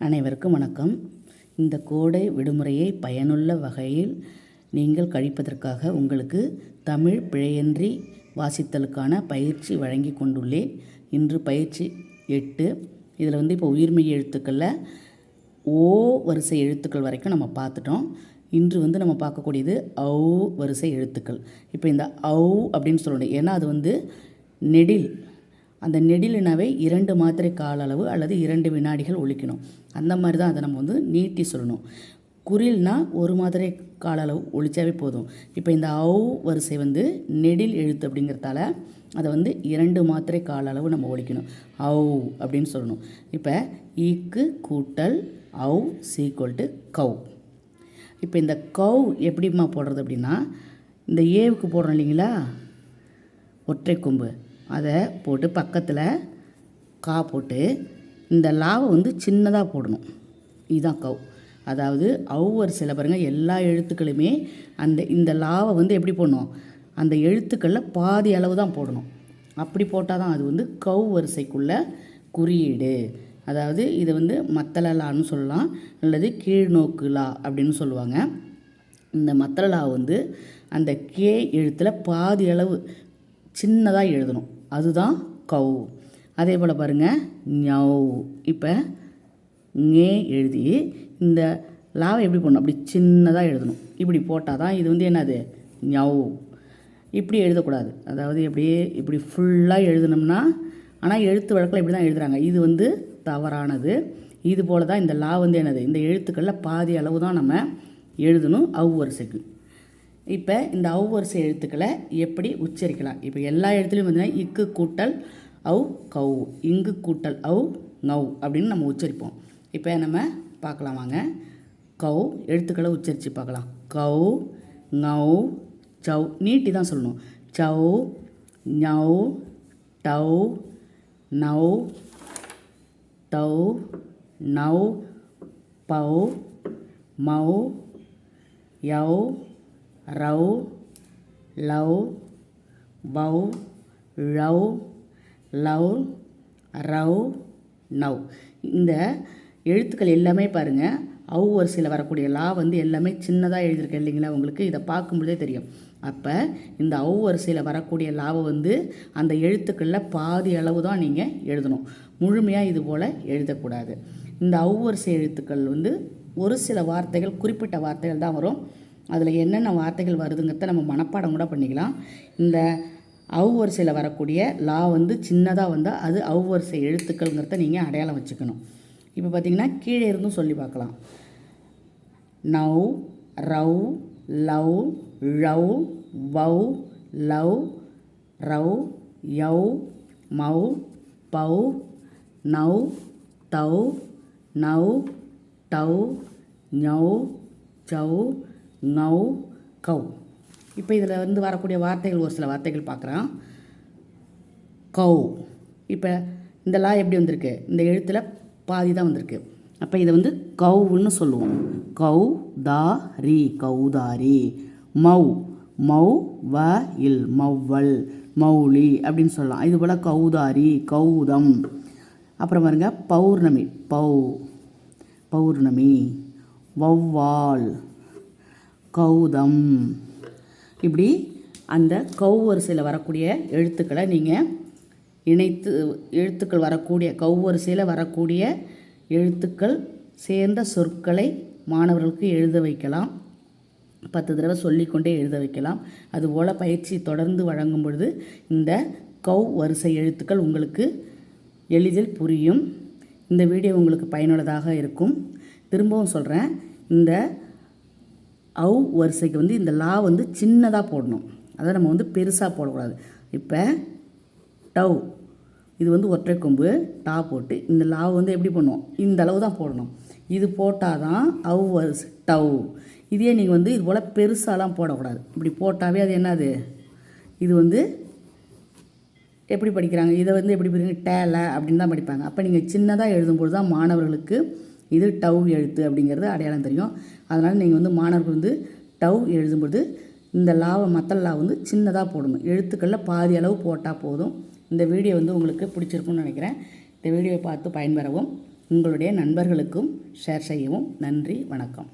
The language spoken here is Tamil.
அனைவருக்கும் வணக்கம். இந்த கோடை விடுமுறையை பயனுள்ள வகையில் நீங்கள் கழிப்பதற்காக உங்களுக்கு தமிழ் பிழையின்றி வாசித்தலுக்கான பயிற்சி வழங்கி கொண்டுள்ளேன். இன்று பயிற்சி எட்டு. இதில் வந்து இப்போ உயிர்மெய் எழுத்துக்களில் ஓ வரிசை எழுத்துக்கள் வரைக்கும் நம்ம பார்த்துட்டோம். இன்று வந்து நம்ம பார்க்கக்கூடியது ஔ வரிசை எழுத்துக்கள். இப்போ இந்த ஔ அப்படின்னு சொல்லணும் ஏன்னா அது வந்து நெடில் அந்த நெடிலினாவே இரண்டு மாத்திரை கால அளவு அல்லது இரண்டு வினாடிகள் ஒழிக்கணும். அந்த மாதிரி தான் அதை நம்ம வந்து நீட்டி சொல்லணும். குறில்னா ஒரு மாத்திரை கால அளவு ஒழிச்சாவே போதும். இப்போ இந்த ஔ வரிசை வந்து நெடில் எழுத்து அப்படிங்கிறதால அதை வந்து இரண்டு மாத்திரை கால அளவு நம்ம ஒழிக்கணும். ஔ அப்படின்னு சொல்லணும். இப்போ ஈக்கு கூட்டல் அவ் சீக்வல் டு கவ். இப்போ இந்த கவ் எப்படிம்மா போடுறது அப்படின்னா இந்த ஏவுக்கு போடுறோம் இல்லைங்களா? ஒற்றை கொம்பு. அதை போட்டு பக்கத்தில் கா போட்டு இந்த லாவை வந்து சின்னதாக போடணும். இதுதான் கவ். அதாவது ஔவர் சில பாருங்கள் எல்லா எழுத்துக்களுமே அந்த இந்த லாவை வந்து எப்படி போடணும்? அந்த எழுத்துக்களில் பாதி அளவு தான் போடணும். அப்படி போட்டால் தான் அது வந்து கவ் வரிசைக்குள்ள குறியீடு. அதாவது இதை வந்து மத்தள லான்னு சொல்லலாம். அல்லது கீழ்நோக்கு லா அப்படின்னு சொல்லுவாங்க. இந்த மத்தளலா வந்து அந்த கே எழுத்தில் பாதி அளவு சின்னதாக எழுதணும். அதுதான் கௌ. அதே போல் பாருங்கள் ஞௌ. இப்போ ஞே எழுதி இந்த லாவை எப்படி பண்ணணும் அப்படி சின்னதாக எழுதணும். இப்படி போட்டால் தான் இது வந்து என்னது? ஞௌ. இப்படி எழுதக்கூடாது. அதாவது எப்படியே இப்படி ஃபுல்லாக எழுதணும்னா ஆனால் எழுத்து வழக்கில் இப்படி தான் எழுதுறாங்க. இது வந்து தவறானது. இது போல் தான் இந்த லா வந்து என்னது? இந்த எழுத்துக்களில் பாதி அளவு தான் நம்ம எழுதணும் அவ்வரிசைக்கு. இப்போ இந்த அவ்வரிசை எழுத்துக்களை எப்படி உச்சரிக்கலாம்? இப்போ எல்லா எழுத்துலையும் பார்த்தீங்கன்னா இக்கு கூட்டல் அவ் கவு இங்கு கூட்டல் அவ் நவ் அப்படின்னு நம்ம உச்சரிப்போம். இப்போ நம்ம பார்க்கலாம் வாங்க. கவு எழுத்துக்களை உச்சரித்து பார்க்கலாம். கவு ngவ் சவ் நீட்டி தான் சொல்லணும். சவ் ஞவ் டவ் நவ் டவ் நவ் பவ் மவ் யவ் ரவ் லவ் பவ் ழவ் லவ் ரவ் நவ் இந்த எழுத்துக்கள் எல்லாமே பாருங்கள் அவு வரிசையில் வரக்கூடிய லா வந்து எல்லாமே சின்னதாக எழுதியிருக்கேன் இல்லைங்களா? உங்களுக்கு இதை பார்க்கும்பொழுதே தெரியும். அப்போ இந்த அவு வரிசையில் வரக்கூடிய லாவை வந்து அந்த எழுத்துக்களில் பாதி அளவு தான் நீங்கள் எழுதணும். முழுமையாக இது போல் எழுதக்கூடாது. இந்த அவு வரிசை எழுத்துக்கள் வந்து ஒரு சில வார்த்தைகள் குறிப்பிட்ட வார்த்தைகள் தான் வரும். அதில் என்னென்ன வார்த்தைகள் வருதுங்கிறத நம்ம மனப்பாடம் கூட பண்ணிக்கலாம். இந்த அவ்வரிசையில் வரக்கூடிய லா வந்து சின்னதாக வந்தால் அது அவ்வரிசை எழுத்துக்கள்ங்கிறத நீங்கள் அடையாளம் வச்சுக்கணும். இப்போ பார்த்தீங்கன்னா கீழே இருந்தும் சொல்லி பார்க்கலாம். நவ் ரவ் லவ் ழவ் வவ் லவ் ரவ் யவ் மவ் பவ் நவ் தவ் நவ் டவ் ஞவ் சவ் நௌ கவ் இப்போ இதில் வந்து வரக்கூடிய வார்த்தைகள் ஒரு சில வார்த்தைகள் பார்க்குறோம் கவ் இப்போ இந்த லா எப்படி வந்திருக்கு? இந்த எழுத்தில் பாதி தான் வந்திருக்கு. அப்போ இதை வந்து கவுன்னு சொல்லுவோம். கவ் தா ரி கௌதாரி மவ் மவ் வ இல் மவ்வல். மௌலி அப்படின்னு சொல்லலாம். இது போல் கௌதாரி கௌதம் அப்புறம் பாருங்க பௌர்ணமி. பௌ பௌர்ணமி. வௌவால். கௌதம். இப்படி அந்த கௌ வரிசையில் வரக்கூடிய எழுத்துக்களை நீங்கள் இணைத்து எழுத்துக்கள் வரக்கூடிய கௌ வரிசையில் வரக்கூடிய எழுத்துக்கள் சேர்ந்த சொற்களை மாணவர்களுக்கு எழுத வைக்கலாம். பத்து தடவை சொல்லிக்கொண்டே எழுத வைக்கலாம். அதுபோல் பயிற்சி தொடர்ந்து வழங்கும் பொழுது இந்த கௌ வரிசை எழுத்துக்கள் உங்களுக்கு எளிதில் புரியும். இந்த வீடியோ உங்களுக்கு பயனுள்ளதாக இருக்கும். திரும்பவும் சொல்கிறேன் இந்த அவு வரிசைக்கு வந்து இந்த லா வந்து சின்னதாக போடணும். அதை நம்ம வந்து பெருசாக போடக்கூடாது. இப்போ டவ் இது வந்து ஒற்றை கொம்பு டா போட்டு இந்த லா வந்து எப்படி பண்ணுவோம்? இந்த அளவு தான் போடணும். இது போட்டால் தான் அவு வரிசை டவ். இதே நீங்கள் வந்து இது போல் பெருசாலாம் போடக்கூடாது. இப்படி போட்டாவே அது என்னது? இது வந்து எப்படி படிக்கிறாங்க? இதை வந்து எப்படி படிக்கிறாங்க? டேல அப்படின்னு தான் படிப்பாங்க. அப்போ நீங்கள் சின்னதாக எழுதும்போது தான் மாணவர்களுக்கு இது டவ் எழுத்து அப்படிங்கிறது அடையாளம் தெரியும். அதனால் நீங்கள் வந்து மாணவர்கள் வந்து டவ் எழுதும்போது இந்த லாவை மற்ற லா வந்து சின்னதாக போடணும். எழுத்துக்களில் பாதி அளவு போட்டால் போதும். இந்த வீடியோ வந்து உங்களுக்கு பிடிச்சிருக்கும்னு நினைக்கிறேன். இந்த வீடியோவை பார்த்து பயன்பெறவும். உங்களுடைய நண்பர்களுக்கும் ஷேர் செய்யவும். நன்றி வணக்கம்.